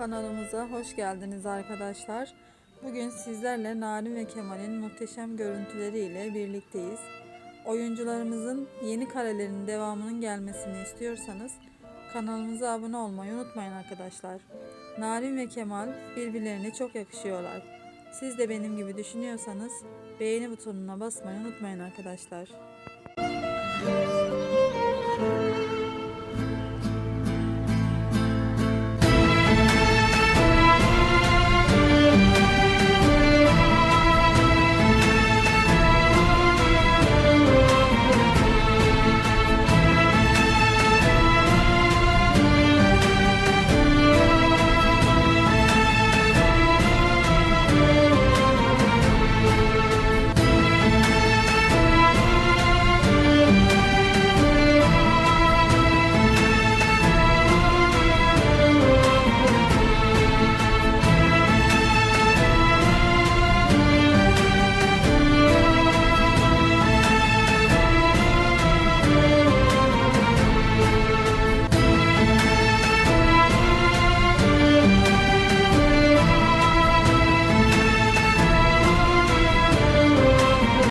Kanalımıza hoş geldiniz arkadaşlar. Bugün sizlerle Narin ve Kemal'in muhteşem görüntüleriyle birlikteyiz. Oyuncularımızın yeni karelerinin devamının gelmesini istiyorsanız kanalımıza abone olmayı unutmayın arkadaşlar. Narin ve Kemal birbirlerine çok yakışıyorlar. Siz de benim gibi düşünüyorsanız beğeni butonuna basmayı unutmayın arkadaşlar.